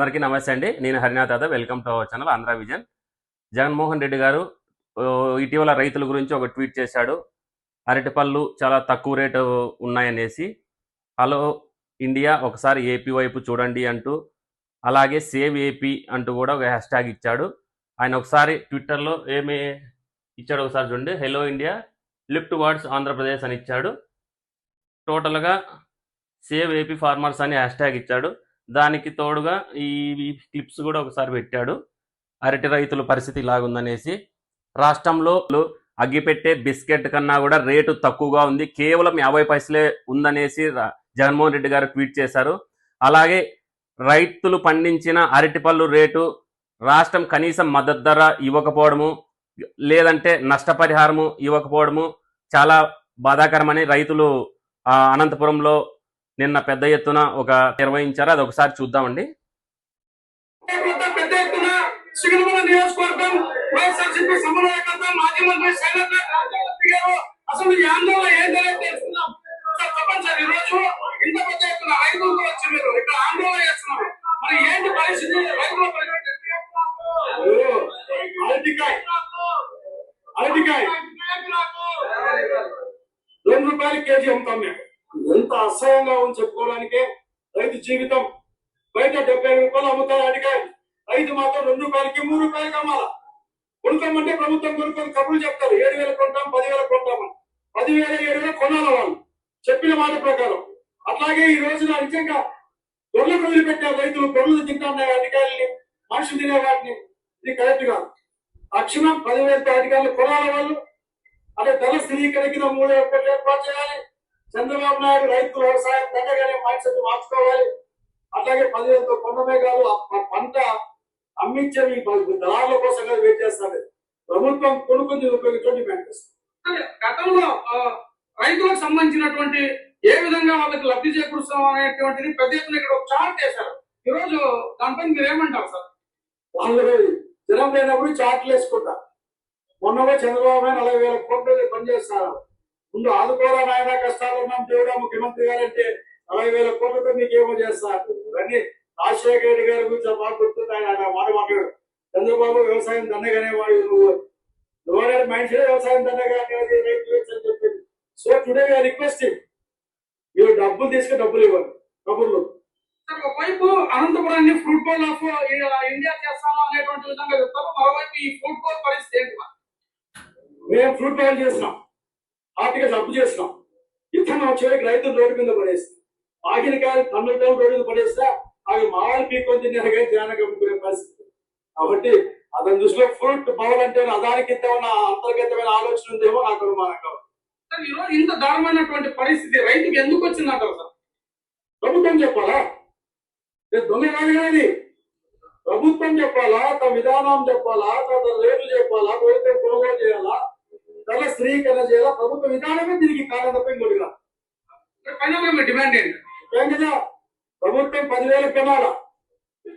అందరికీ నమస్తే అండి. నేను Harinath Yadav. Welcome to our channel Andhra vision. Jaganmohan Reddy గారు ఇటీవల రైతుల గురించి ఒక ట్వీట్ చేశాడు. అరటిపళ్ళు చాలా తక్కువ రేటు ఉన్నాయనేసి హలో ఇండియా ఒకసారి ఏపీ వైపు చూడండి అంటూ అలాగే సేవ్ ఏపీ అంటూ కూడా ఒక హ్యాష్ ట్యాగ్ ఇచ్చాడు. ఆయన ఒకసారి ట్విట్టర్లో ఏమి ఇచ్చాడు ఒకసారి చూడండి. Hello India lift words Andhra Pradesh అని ఇచ్చాడు. టోటల్గా సేవ్ ఏపీ ఫార్మర్స్ అని హ్యాష్ ట్యాగ్ ఇచ్చాడు. దానికి తోడుగా ఈ క్లిప్స్ కూడా ఒకసారి పెట్టాడు. అరటి రైతుల పరిస్థితి ఇలాగుందనేసి రాష్ట్రంలో అగ్గిపెట్టే బిస్కెట్ కన్నా కూడా రేటు తక్కువగా ఉంది. కేవలం యాభై పైసలే ఉందనేసి రా- జగన్మోహన్ రెడ్డి గారు ట్వీట్ చేశారు. అలాగే రైతులు పండించిన అరటిపళ్ళు రేటు రాష్ట్రం కనీసం మద్దతు ధర ఇవ్వకపోవడము లేదంటే నష్టపరిహారము ఇవ్వకపోవడము చాలా బాధాకరమని రైతులు అనంతపురంలో నిన్న పెద్ద ఎత్తున ఒక నిర్వహించారు? అది ఒకసారి చూద్దామండి. పెద్ద ఎత్తున నియోజకవర్గం వైఎస్ఆర్సీపీ సమన్వయకర్త మాజీ మంత్రి శైలజ గారు అసలు ఈ ఆందోళన ఏంటనే తెలుసుకుందాం సార్ చెప్పండి సార్ ఈ రోజు ఇంత పెద్ద ఎత్తున రైతులతో వచ్చి మీరు ఇక్కడ ఆందోళన చేస్తున్నారు మరి ఏంటి పరిస్థితి? రైతుల పరిస్థితి అరటికాయ. అరటికాయ. రెండు రూపాయలు కేజీ అమ్ముతాం మేము. ఎంత అసహ్యంగా ఉంది చెప్పుకోవడానికే. రైతు జీవితం బయట డెబ్బై రూపాయలు అమ్ముతారు అడిగాయి రైతు మాత్రం రెండు రూపాయలకి మూడు రూపాయలకి అమ్మాలా? కొనుక్కోమంటే ప్రభుత్వం కొనుక్కొని కబుర్లు చెప్తారు. ఏడు వేలు కొంటాం పదివేలు కొంటామని పదివేల ఏడు వేలు కొనాల వాళ్ళు. చెప్పిన మాట ప్రకారం. అట్లాగే ఈ రోజున నిజంగా గొర్రెలు వదిలిపెట్టారు రైతులు. గొర్రెలు తింటున్నాయి అధికారుల్ని మనుషులు తినే వాటిని. ఇది కరెక్ట్ కాదు. తక్షణం పదివేల అధికారులు కొనాల వాళ్ళు. అదే ధర స్థిరీకరించిన మూడు ఏర్పాటు చేయాలి. చంద్రబాబు నాయుడు రైతు వ్యవసాయం దండగానే మైండ్ సెట్ మార్చుకోవాలి. అట్లాగే పదివేలతో కొండమే కాదు పంట అమ్మించే ఈ ప- దళారుల కోసం కూడా వెయిట్ చేస్తారు. ప్రభుత్వం కొనుక్కొని ఉపయోగించడం గతంలో రైతులకు సంబంధించినటువంటి ఏ విధంగా వాళ్ళకి లబ్ధి చేకూరుస్తాం అనేటువంటిది పెద్ద ఎత్తున ఇక్కడ ఒక చార్ట్ చేశారు ఈ రోజు దానిపై మీరు ఏమంటారు సార్? వాళ్ళు జనం లేనప్పుడు చార్ట్లు వేసుకుంటారు. మొన్న కూడా చంద్రబాబు నాయుడు నలభై వేల కోట్లు పనిచేస్తారు ముందు ఆదుకోరా నాయన కష్టాలు ఉన్నాం దేవుడా ముఖ్యమంత్రి గారు అంటే నలభై వేల కోట్లతో మీకేమో చేస్తారు ఇవన్నీ రాజశేఖర రెడ్డి గారి గురించి బాగా గుర్తుంది ఆయన మాట మాట్లాడు. చంద్రబాబు వ్యవసాయం దండగానే వాడు నువ్వు నువ్వు మైండ్ సెట్ వ్యవసాయం దండగా అనేది రైతు చేయొచ్చు అని చెప్పింది సో టుడే రిక్వెస్ట్ మీరు డబ్బులు తీసుకుని డబ్బులు ఇవ్వండి. కబుర్లు. ఒకవైపు అనంతపురాన్ని ఫ్రూట్ బాల్ ఆఫ్ ఇండియా చేస్తాము అనేటువంటి విధంగా చెప్తారు మరోవైపు ఈ ఫ్రూట్ బాల్ పరిస్థితి ఏంటి? మేము ఫ్రూట్ బాల్ చేసినాం హార్ట్గా జబ్బు చేసినాం ఇతను చివరికి రైతులు రోడ్డు మీద పడేస్తాం ఆగిన కాదు పన్నుల రోడ్డు మీద పడేస్తే అవి మామూలు పీకొని తిన్నారుగా ధ్యానం అమ్ముకునే పరిస్థితి. కాబట్టి అతని దృష్టిలో ఫ్రూట్ బౌల్ అంటే అదానికి ఉన్న అంతర్గతమైన ఆలోచన ఉందేమో నాకు అనుమానంగా ఉంది. సార్ ఈ రోజు ఇంత దారుణమైనటువంటి పరిస్థితి రైతుకి ఎందుకు వచ్చిందంటారు సార్? ప్రభుత్వం చెప్పాలా? దొంగ ఇది. ప్రభుత్వం చెప్పాలా? తన విధానం చెప్పాలా? తన రేట్లు చెప్పాలా? ప్రభుత్వం కొనుగోలు చేయాలా? ధర స్థిరీకరణ చేయాలా ప్రభుత్వ విధానమే దీనికి కారణం తప్ప ఇంకోటి కాదు ఫైనల్గా మీ డిమాండ్ ఏంటి? కదా ప్రభుత్వం పదివేలు కొనాలా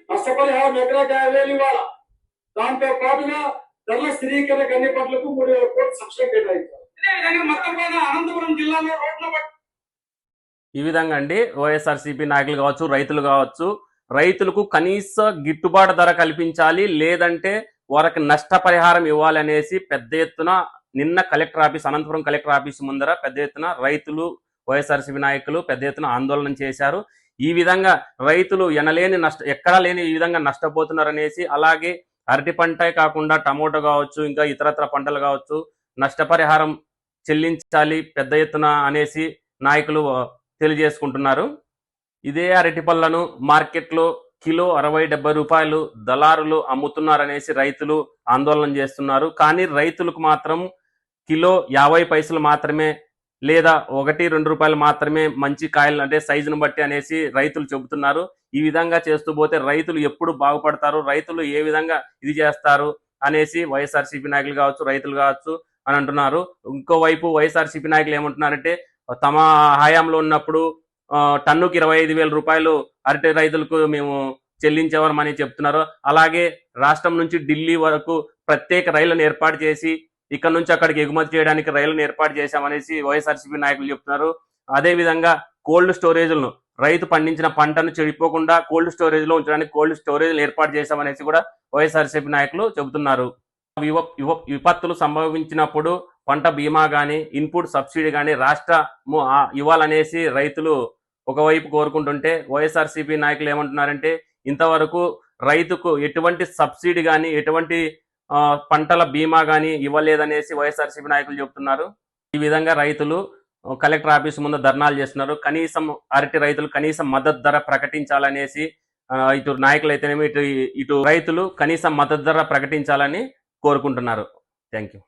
నష్టపరిహారం ఎకరాకి యాభై వేలు ఇవ్వాలా? దాంతో పాటుగా ధరల స్థిరీకరణకు అన్ని పంటలకు మూడు వేల కోట్లు సబ్సిడీ కేటాయించాలి. మొత్తం మీద అనంతపురం జిల్లాలో రోడ్ల ఈ విధంగా అండి వైఎస్ఆర్సీపీ నాయకులు కావచ్చు రైతులు కావచ్చు రైతులకు కనీస గిట్టుబాటు ధర కల్పించాలి లేదంటే వారికి నష్టపరిహారం ఇవ్వాలి అనేసి పెద్ద ఎత్తున నిన్న collector office Anantapuram collector office ముందర పెద్ద ఎత్తున రైతులు వైఎస్ఆర్సీపీ నాయకులు పెద్ద ఎత్తున ఆందోళన చేశారు. ఈ విధంగా రైతులు ఎనలేని నష్ట ఎక్కడా లేని ఈ విధంగా నష్టపోతున్నారు అనేసి అలాగే అరటి పంటే కాకుండా టమోటో కావచ్చు ఇంకా ఇతరత్ర పంటలు కావచ్చు నష్టపరిహారం చెల్లించాలి పెద్ద ఎత్తున అనేసి నాయకులు తెలియజేసుకుంటున్నారు. ఇదే అరటి పళ్ళను మార్కెట్లో కిలో అరవై డెబ్బై రూపాయలు దళారులు అమ్ముతున్నారనేసి రైతులు ఆందోళన చేస్తున్నారు. కానీ రైతులకు మాత్రం కిలో యాభై పైసలు మాత్రమే లేదా ఒకటి రెండు రూపాయలు మాత్రమే మంచి కాయలు అంటే సైజును బట్టి అనేసి రైతులు చెబుతున్నారు. ఈ విధంగా చేస్తూ పోతే రైతులు ఎప్పుడు బాగుపడతారు? రైతులు ఏ విధంగా ఇది చేస్తారు? అనేసి వైఎస్ఆర్సీపీ నాయకులు కావచ్చు రైతులు కావచ్చు అని అంటున్నారు. ఇంకోవైపు వైఎస్ఆర్సీపీ నాయకులు ఏమంటున్నారంటే తమ హయాంలో ఉన్నప్పుడు టన్నుకి ఇరవై ఐదు వేల రూపాయలు అరటి రైతులకు మేము చెల్లించేవారమని చెప్తున్నారు. అలాగే రాష్ట్రం నుంచి ఢిల్లీ వరకు ప్రత్యేక రైళ్ళను ఏర్పాటు చేసి ఇక్కడ నుంచి అక్కడికి ఎగుమతి చేయడానికి రైళ్ళను ఏర్పాటు చేశామనేసి వైఎస్ఆర్సీపీ నాయకులు చెప్తున్నారు. అదేవిధంగా కోల్డ్ స్టోరేజ్లను రైతు పండించిన పంటను చెడిపోకుండా కోల్డ్ స్టోరేజ్లో ఉంచడానికి కోల్డ్ స్టోరేజ్లు ఏర్పాటు చేశామనేసి కూడా వైఎస్ఆర్సీపీ నాయకులు చెబుతున్నారు. విపత్తులు సంభవించినప్పుడు పంట బీమా కానీ ఇన్పుట్ సబ్సిడీ కానీ రాష్ట్రము ఇవ్వాలనేసి రైతులు ఒకవైపు కోరుకుంటుంటే వైఎస్ఆర్సీపీ నాయకులు ఏమంటున్నారంటే ఇంతవరకు రైతుకు ఎటువంటి సబ్సిడీ కానీ ఎటువంటి పంటల బీమా కానీ ఇవ్వలేదనేసి వైఎస్ఆర్సీపీ నాయకులు చెబుతున్నారు. ఈ విధంగా రైతులు కలెక్టర్ ఆఫీస్ ముందు ధర్నాలు చేస్తున్నారు. కనీసం అరటి రైతులు కనీసం మద్దతు ధర ప్రకటించాలనేసి ఇటు నాయకులు అయితేనేమి ఇటు ఇటు రైతులు కనీసం మద్దతు ధర ప్రకటించాలని కోరుకుంటున్నారు. Thank you.